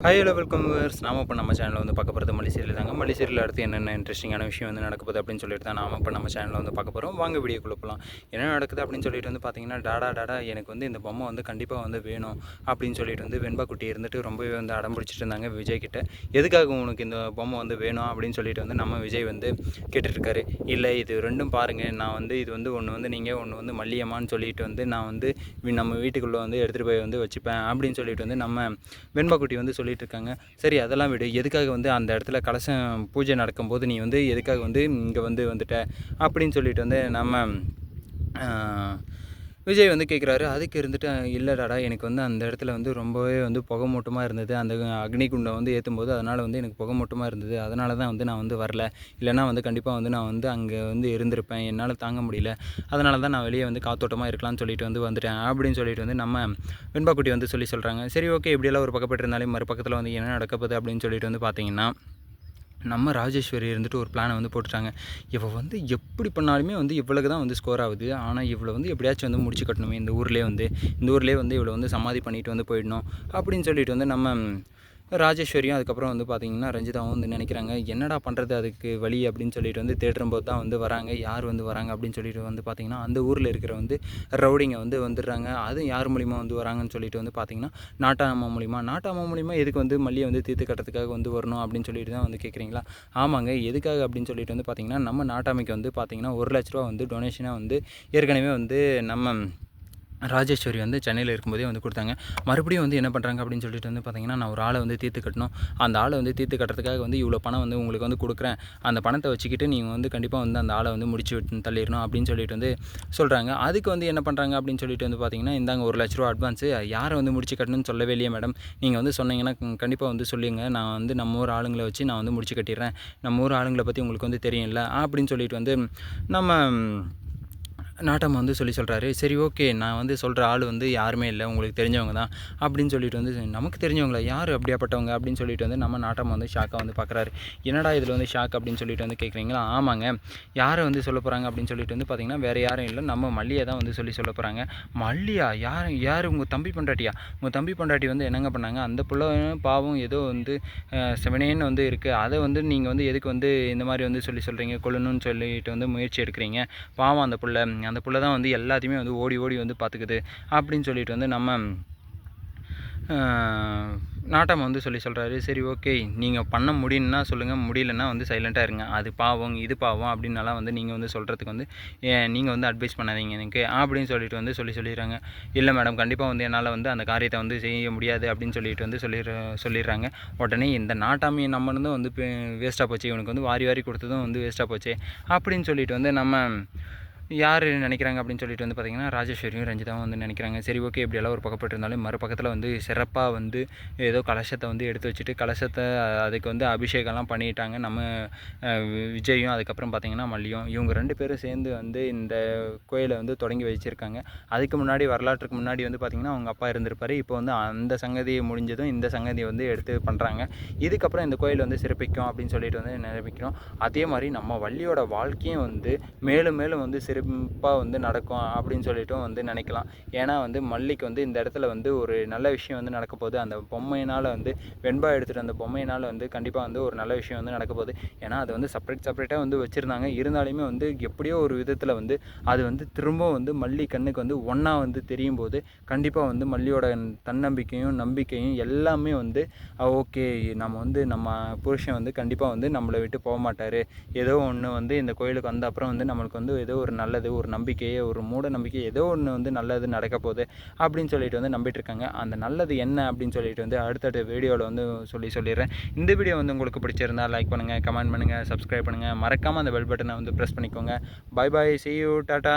Hi hello welcome viewers நாம இப்போ நம்ம சேனலில் வந்து பார்க்க போகிறது மல்லிசீரியல் தாங்க. மல்லிசீரியல் அடுத்து என்னென்ன இன்ட்ரெஸ்டிங்கான விஷயம் வந்து நடக்குது அப்படின்னு சொல்லிட்டு தான் நாம இப்போ நம்ம சேனலில் வந்து பார்க்க போகிறோம் வாங்க வீடியோ போகலாம் என்ன நடக்குது அப்படின்னு சொல்லிட்டு வந்து பார்த்தீங்கன்னா டாடா டாடா எனக்கு வந்து இந்த பொம்மை வந்து கண்டிப்பாக வந்து வேணும் அப்படின்னு சொல்லிட்டு வந்து வெண்பா குட்டி இருந்துட்டு ரொம்பவே வந்து அடம் பிடிச்சிட்டு இருந்தாங்க விஜய் கிட்ட. எதுக்காக உனக்கு இந்த பொம்மை வந்து வேணும் அப்படின்னு சொல்லிட்டு வந்து நம்ம விஜய் வந்து கேட்டுட்ருக்காரு. இல்லை இது ரெண்டும் பாருங்கள் நான் வந்து இது வந்து ஒன்று வந்து நீங்கள் ஒன்று வந்து மல்லியம்மான்னு சொல்லிட்டு வந்து நான் வந்து நம்ம வீட்டுக்குள்ளே வந்து எடுத்துகிட்டு போய் வந்து வச்சுப்பேன் அப்படின்னு சொல்லிட்டு வந்து நம்ம வெண்பா குட்டி வந்து சொல்லிட்டு இருக்காங்க சரி அதெல்லாம் விடு. எதுக்காக வந்து அந்த இடத்துல கலசம் பூஜை நடக்கும்போது நீ வந்து எதுக்காக வந்து இங்கே வந்து வந்துட்ட? அப்படின்னு சொல்லிட்டு வந்து நம்ம விஜய் வந்து கேட்குறாரு அதுக்கு இருந்துட்டு இல்லைடாடா எனக்கு வந்து அந்த இடத்துல வந்து ரொம்பவே வந்து புகை மூட்டமாக இருந்தது. அந்த அக்னி குண்டம் வந்து ஏற்றும் போது அதனால் வந்து எனக்கு புகை மூட்டமாக இருந்தது. அதனால தான் வந்து நான் வந்து வரல. இல்லைன்னா வந்து கண்டிப்பாக வந்து நான் வந்து அங்கே வந்து இருந்திருப்பேன். என்னால் தாங்க முடியல. அதனால தான் நான் வெளியே வந்து காத்தோட்டமாக இருக்கலாம்னு சொல்லிட்டு வந்து வந்துட்டேன். அப்படின்னு சொல்லிட்டு வந்து நம்ம வெண்பாக்குட்டி வந்து சொல்லி சொல்கிறாங்க சரி ஓகே. இப்படியெல்லாம் ஒரு பக்கப்பட்டு இருந்தாலே மறுபக்கத்தில் வந்து என்ன நடக்கப்போகுது? அப்படின்னு சொல்லிட்டு வந்து பார்த்தீங்கன்னா நம்ம ராஜேஸ்வரி இருந்துட்டு ஒரு பிளானை வந்து போட்டுட்டாங்க. இவள் வந்து எப்படி பண்ணாலுமே வந்து இவ்வளவு தான் வந்து ஸ்கோர் ஆகுது. ஆனால் இவ்வளோ வந்து எப்படியாச்சும் வந்து முடிச்சு கட்டணுமே இந்த ஊர்லேயே வந்து. இந்த ஊர்லேயே வந்து இவ்வளோ வந்து சமாதி பண்ணிட்டு வந்து போயிடணும். அப்படின்னு சொல்லிட்டு வந்து நம்ம ராஜேஸ்வரியும் அதுக்கப்புறம் வந்து பார்த்திங்கன்னா ரஞ்சிதாவும் வந்து நினைக்கிறாங்க என்னடா பண்ணுறது அதுக்கு வழி? அப்படின்னு சொல்லிட்டு வந்து தேடும்போது தான் வந்து வராங்க. யார் வந்து வராங்க அப்படின்னு சொல்லிட்டு வந்து பார்த்திங்கன்னா அந்த ஊரில் இருக்கிற வந்து ரவுடிங்க வந்து வந்துடுறாங்க. அது யார் மூலிமா வந்து வராங்கன்னு சொல்லிட்டு வந்து பார்த்திங்கன்னா நாட்டாமா மூலிமா நாட்டாமா மூலிமா எதுக்கு வந்து மல்லியை வந்து தீர்த்து கட்டுறதுக்காக வந்து வரணும் அப்படின்னு சொல்லிட்டு தான் வந்து கேட்குறீங்களா? ஆமாங்க எதுக்காக அப்படின்னு சொல்லிட்டு வந்து பார்த்திங்கன்னா நம்ம நாட்டாமைக்கு வந்து பார்த்திங்கன்னா ஒரு லட்ச ரூபா வந்து டொனேஷனாக வந்து ஏற்கனவே வந்து நம்ம ராஜேஸ்வரி வந்து சென்னையில் இருக்கும்போதே வந்து கொடுத்தாங்க. மறுபடியும் வந்து என்ன பண்ணுறாங்க அப்படின்னு சொல்லிட்டு வந்து பார்த்தீங்கன்னா நான் ஒரு ஆளை வந்து தீர்த்து கட்டணும். அந்த ஆளை வந்து தீர்த்து கட்டுறதுக்காக வந்து இவ்வளோ பணம் வந்து உங்களுக்கு வந்து கொடுக்குறேன். அந்த பணத்தை வச்சுக்கிட்டு நீங்கள் வந்து கண்டிப்பாக வந்து அந்த ஆளை வந்து முடிச்சு விட்டு தள்ளிடணும் அப்படின்னு சொல்லிட்டு வந்து சொல்கிறாங்க அதுக்கு வந்து என்ன பண்ணுறாங்க அப்படின்னு சொல்லிட்டு வந்து பார்த்தீங்கன்னா இந்தாங்க ஒரு லட்ச ரூபா அட்வான்ஸு யாரை வந்து முடிச்சு கட்டணும்னு சொல்லவே இல்லையே மேடம் நீங்கள் வந்து சொன்னீங்கன்னா கண்டிப்பாக வந்து சொல்லுங்க. நான் வந்து நம்ம ஊர் ஆளுங்களை வச்சு நான் வந்து முடிச்சு கட்டிடுறேன். நம்ம ஊர் ஆளுங்களை பற்றி உங்களுக்கு வந்து தெரியும்ல. அப்படின்னு சொல்லிட்டு வந்து நம்ம நாட்டம் வந்து சொல்லி சொல்கிறாரு சரி ஓகே நான் வந்து சொல்கிற ஆள் வந்து யாருமே இல்லை உங்களுக்கு தெரிஞ்சவங்க தான் அப்படின்னு சொல்லிட்டு வந்து நமக்கு தெரிஞ்சவங்களா? யார் அப்படியாப்பட்டவங்க அப்படின்னு சொல்லிட்டு வந்து நம்ம நாட்டம் வந்து ஷாக்காக வந்து பார்க்குறாரு என்னடா இதில் வந்து ஷாக் அப்படின்னு சொல்லிட்டு வந்து கேட்குறீங்களா ஆமாங்க. யாரை வந்து சொல்ல போகிறாங்க அப்படின்னு சொல்லிட்டு வந்து பார்த்தீங்கன்னா வேறு யாரும் இல்லை. நம்ம மல்லியை தான் வந்து சொல்லி சொல்ல போகிறாங்க மல்லியா? யார் யார்? உங்கள் தம்பி பொண்டாட்டியா? உங்கள் தம்பி பொண்டாட்டி வந்து என்னங்க பண்ணாங்க? அந்த பிள்ளை பாவம் ஏதோ வந்து செவனேன்னு வந்து இருக்குது அதை வந்து நீங்கள் வந்து எதுக்கு வந்து இந்த மாதிரி வந்து சொல்லி சொல்கிறீங்க கொள்ளணும்னு சொல்லிட்டு வந்து முயற்சி எடுக்கிறீங்க. பாவம் அந்த பிள்ளை. அந்த புள்ள தான் வந்து எல்லாத்தையுமே வந்து ஓடி ஓடி வந்து பார்த்துக்குது. அப்படின்னு சொல்லிட்டு வந்து நம்ம நாட்டம் வந்து சொல்லி சொல்கிறாரு சரி ஓகே. நீங்கள் பண்ண முடியும்னா சொல்லுங்கள் முடியலன்னா வந்து சைலண்ட்டாக இருங்க. அது பாவம் இது பாவம் அப்படின்னலாம் வந்து நீங்கள் வந்து சொல்கிறதுக்கு வந்து நீங்கள் வந்து அட்வைஸ் பண்ணாதீங்க எனக்கு அப்படின்னு சொல்லிட்டு வந்து சொல்லி சொல்லிடுறாங்க. இல்லை மேடம் கண்டிப்பாக வந்து என்னால் வந்து அந்த காரியத்தை வந்து செய்ய முடியாது அப்படின்னு சொல்லிட்டு வந்து சொல்லிடுற சொல்லிடுறாங்க. உடனே இந்த நாட்டாமையை நம்பினதும் வந்து வேஸ்ட்டாக போச்சு. இவனுக்கு வந்து வாரி வாரி கொடுத்ததும் வந்து வேஸ்ட்டாக போச்சு. அப்படின்னு சொல்லிட்டு வந்து நம்ம யார் நினைக்கிறாங்க அப்படின்னு சொல்லிட்டு வந்து பார்த்தீங்கன்னா ராஜேஸ்வரியும் ரஞ்சிதாவும் வந்து நினைக்கிறாங்க. சரி ஓகே இப்படியெல்லாம் ஒரு பக்கப்பட்டு இருந்தாலும் மறுபக்கத்தில் வந்து சிறப்பாக வந்து ஏதோ கலசத்தை வந்து எடுத்து வச்சுட்டு கலசத்தை அதுக்கு வந்து அபிஷேகம்லாம் பண்ணிட்டாங்க. நம்ம விஜயும் அதுக்கப்புறம் பார்த்திங்கன்னா மல்லியும். இவங்க ரெண்டு பேரும் சேர்ந்து வந்து இந்த கோயிலை வந்து தொடங்கி வச்சுருக்காங்க. அதுக்கு முன்னாடி வரலாற்றுக்கு முன்னாடி வந்து பார்த்திங்கன்னா அவங்க அப்பா இருந்திருப்பார். இப்போ வந்து அந்த சங்கதியை முடிஞ்சதும் இந்த சங்கதியை வந்து எடுத்து பண்ணுறாங்க இதுக்கப்புறம் இந்த கோயில் வந்து சிறப்பிக்கும் அப்படின்னு சொல்லிட்டு வந்து நிரப்பிக்கிறோம் அதே மாதிரி நம்ம வள்ளியோட வாழ்க்கையும் வந்து மேலும் மேலும் வந்து சிறப்பாக வந்து நடக்கும் அப்படின்னு சொல்லிட்டும் வந்து நினைக்கலாம். ஏன்னா வந்து மல்லிக்கு வந்து இந்த இடத்துல வந்து ஒரு நல்ல விஷயம் வந்து நடக்க போகுது. அந்த பொம்மையினால் வந்து வெண்பா எடுத்துகிட்டு அந்த பொம்மையினால் வந்து கண்டிப்பாக வந்து ஒரு நல்ல விஷயம் வந்து நடக்க போகுது. ஏன்னா அது வந்து செப்பரேட் செப்பரேட்டாக வந்து வச்சுருந்தாங்க. இருந்தாலுமே வந்து எப்படியோ ஒரு விதத்தில் வந்து அது வந்து திரும்பவும் வந்து மல்லி கண்ணுக்கு வந்து ஒன்றா வந்து தெரியும் போது கண்டிப்பாக வந்து மல்லியோட தன்னம்பிக்கையும் நம்பிக்கையும் எல்லாமே வந்து ஓகே நம்ம வந்து நம்ம புருஷன் வந்து கண்டிப்பாக வந்து நம்மளை விட்டு போக மாட்டார். ஏதோ ஒன்று வந்து இந்த கோயிலுக்கு வந்த அப்புறம் வந்து நம்மளுக்கு வந்து ஏதோ ஒரு நல்லது ஒரு நம்பிக்கையே ஒரு மூட நம்பிக்கை ஏதோ ஒன்று வந்து நல்லது நடக்க போகுது அப்படின்னு சொல்லிட்டு வந்து நம்பிட்டு இருக்காங்க. அந்த நல்லது என்ன அப்படின்னு சொல்லிட்டு வந்து அடுத்தடுத்த வீடியோவில் வந்து சொல்லி சொல்லிடுறேன். இந்த வீடியோ வந்து உங்களுக்கு பிடிச்சிருந்தா லைக் பண்ணுங்கள் கமெண்ட் பண்ணுங்கள் சப்ஸ்கிரைப் பண்ணுங்கள் மறக்காமல் அந்த பெல் பட்டனை வந்து ப்ரெஸ் பண்ணிக்கோங்க. Bye bye see you tata